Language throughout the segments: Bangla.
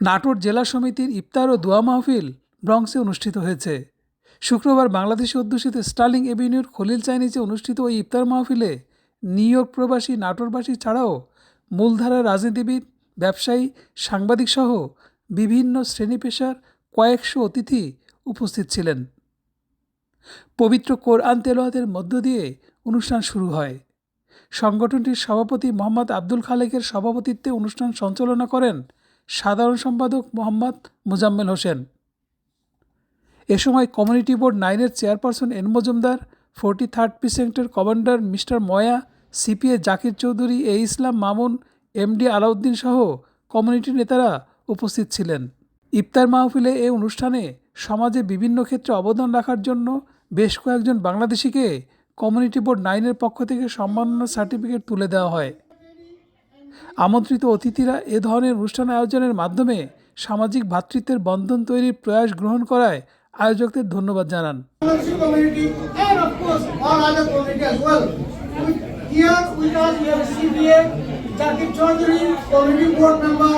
নাটোর জেলা সমিতির ইফতার ও দোয়া মাহফিল ব্রংসে অনুষ্ঠিত হয়েছে। শুক্রবার বাংলাদেশে অধ্যুষিত স্টার্লিং এভিনিউর খলিল চাইনিজে অনুষ্ঠিত ওই ইফতার মাহফিলে নিউ ইয়র্ক প্রবাসী নাটোরবাসী ছাড়াও মূলধারার রাজনীতিবিদ, ব্যবসায়ী, সাংবাদিক সহ বিভিন্ন শ্রেণি পেশার কয়েকশো অতিথি উপস্থিত ছিলেন। পবিত্র কোরআন তেলোয়াতের মধ্য দিয়ে অনুষ্ঠান শুরু হয়। সংগঠনটির সভাপতি মোহাম্মদ আব্দুল খালেকের সভাপতিত্বে অনুষ্ঠান সঞ্চালনা করেন সাধারণ সম্পাদক মোহাম্মদ মুজাম্মেল হোসেন। এ সময় কমিউনিটি বোর্ড নাইনের chairperson N Majumdar, forty third প্রিসেন্টের commander mister ময়া, CPA Zakir Chowdhury, A Islam Mamun, MD Alauddin সহ কমিউনিটি নেতারা উপস্থিত ছিলেন। ইফতার মাহফিলে এ অনুষ্ঠানে সমাজে বিভিন্ন ক্ষেত্রে অবদান রাখার জন্য বেশ কয়েকজন বাংলাদেশিকে কমিউনিটি বোর্ড নাইনের পক্ষ থেকে সম্মাননা সার্টিফিকেট তুলে দেওয়া হয়। আমন্ত্রিত অতিথিরা এ ধরনের অনুষ্ঠান আয়োজনের মাধ্যমে সামাজিক ভ্রাতৃত্বের বন্ধন তৈরির প্রয়াস গ্রহণ করায় আয়োজকদের ধন্যবাদ জানান Muslim community and of course all other community as well. With- Here with us we have CBA, Zakir Chaudhary, community board member,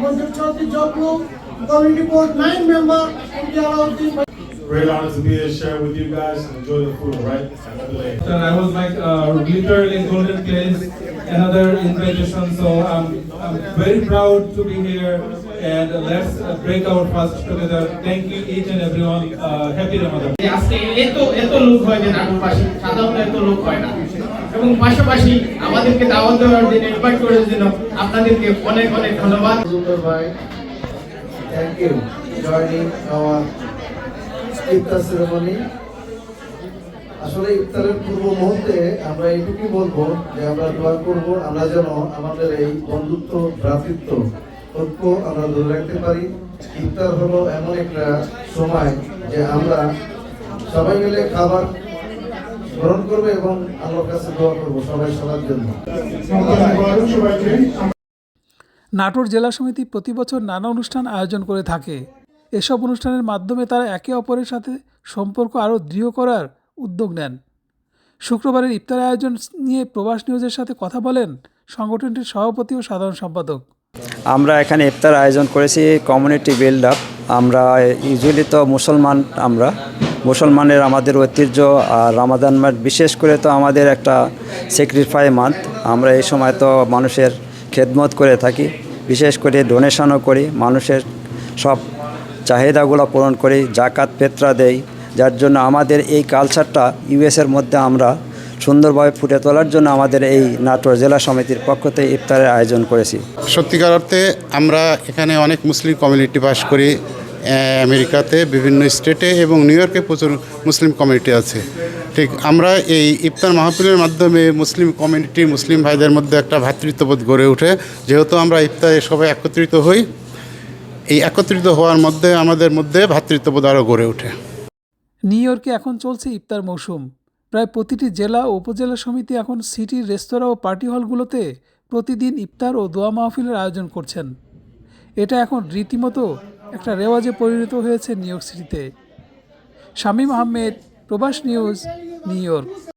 Manjur Chaudhary Joplu, community board nine member, and Alauddin Great honor to be here, share with you guys, and enjoy the food, right? And I was like uh, literally in golden place, another invitation. So I'm, I'm very proud to be here and let's uh, break our fast together. Thank you each and everyone. Uh, happy Ramadan. আজকে এত এত লোক হয় যে নাটকবাসী সাধারণত এত লোক হয় না এবং পাশাপাশি আমাদেরকে দাওয়াত দেওয়ার জন্য ইনভাইট করার জন্য আপনাদেরকে অনেক অনেক ধন্যবাদ bhai, thank you joining our iftar ceremony. আসলে ইফতারের পূর্ব মুহূর্তে আমরা এইটুকুই বলব যে আমরা দোয়া করব, আমরা যেন আমাদের এই বন্ধুত্ব, ভ্রাতৃত্ব ঐক্য আমরা ধরে রাখতে পারি। ইফতার হলো এমন একটা সময় যে আমরা সবাই মিলে খাবার গ্রহণ করব এবং আল্লাহর কাছে দোয়া করব সবাই সবার জন্য। নাটোর জেলা সমিতি প্রতি বছর নানা অনুষ্ঠান আয়োজন করে থাকে। এসব অনুষ্ঠানের মাধ্যমে তারা একে অপরের সাথে সম্পর্ক আরও দৃঢ় করার উদ্যোগ নেন। শুক্রবারের ইফতার আয়োজন নিয়ে প্রবাস নিউজের সাথে কথা বলেন সংগঠনটির সভাপতি ও সাধারণ সম্পাদক। আমরা এখানে ইফতার আয়োজন করেছি কমিউনিটি বিল্ড আপ আমরা ইউজুয়ালি তো মুসলমান, আমরা। মুসলমানের আমাদের ঐতিহ্য আর রামাদান মাস, বিশেষ করে তো আমাদের একটা স্যাক্রিফাই মান্থ আমরা এই সময় তো মানুষের খেদমত করে থাকি। বিশেষ করে ডোনেশনও করি, মানুষের সব চাহিদাগুলো পূরণ করি, জাকাত পেত্রা দেই। যার জন্য আমাদের এই কালচারটা ইউএসের মধ্যে আমরা সুন্দরভাবে ফুটে তোলার জন্য আমাদের এই নাটোর জেলা সমিতির পক্ষ থেকে ইফতারের আয়োজন করেছি। সত্যিকার অর্থে আমরা এখানে অনেক মুসলিম কমিউনিটি বাস করি আমেরিকাতে, বিভিন্ন স্টেটে এবং নিউ ইয়র্কে প্রচুর মুসলিম কমিউনিটি আছে। ঠিক, আমরা এই ইফতার মাহফিলের মাধ্যমে মুসলিম কমিউনিটি মুসলিম ভাইদের মধ্যে একটা ভ্রাতৃত্ববোধ গড়ে ওঠে। যেহেতু আমরা ইফতারে সবাই একত্রিত হই, এই একত্রিত হওয়ার মধ্যে আমাদের মধ্যে ভ্রাতৃত্ববোধ আরও গড়ে ওঠে। নিউ ইয়র্কে এখন চলছে ইফতার মৌসুম। প্রায় প্রতিটি জেলা ও উপজেলা সমিতি এখন সিটির রেস্তোরাঁ ও পার্টি হলগুলোতে প্রতিদিন ইফতার ও দোয়া মাহফিলের আয়োজন করছেন। এটা এখন রীতিমতো একটা রেওয়াজে পরিণত হয়েছে নিউ ইয়র্ক সিটিতে। শামীম আহমেদ, প্রবাস নিউজ, নিউ ইয়র্ক।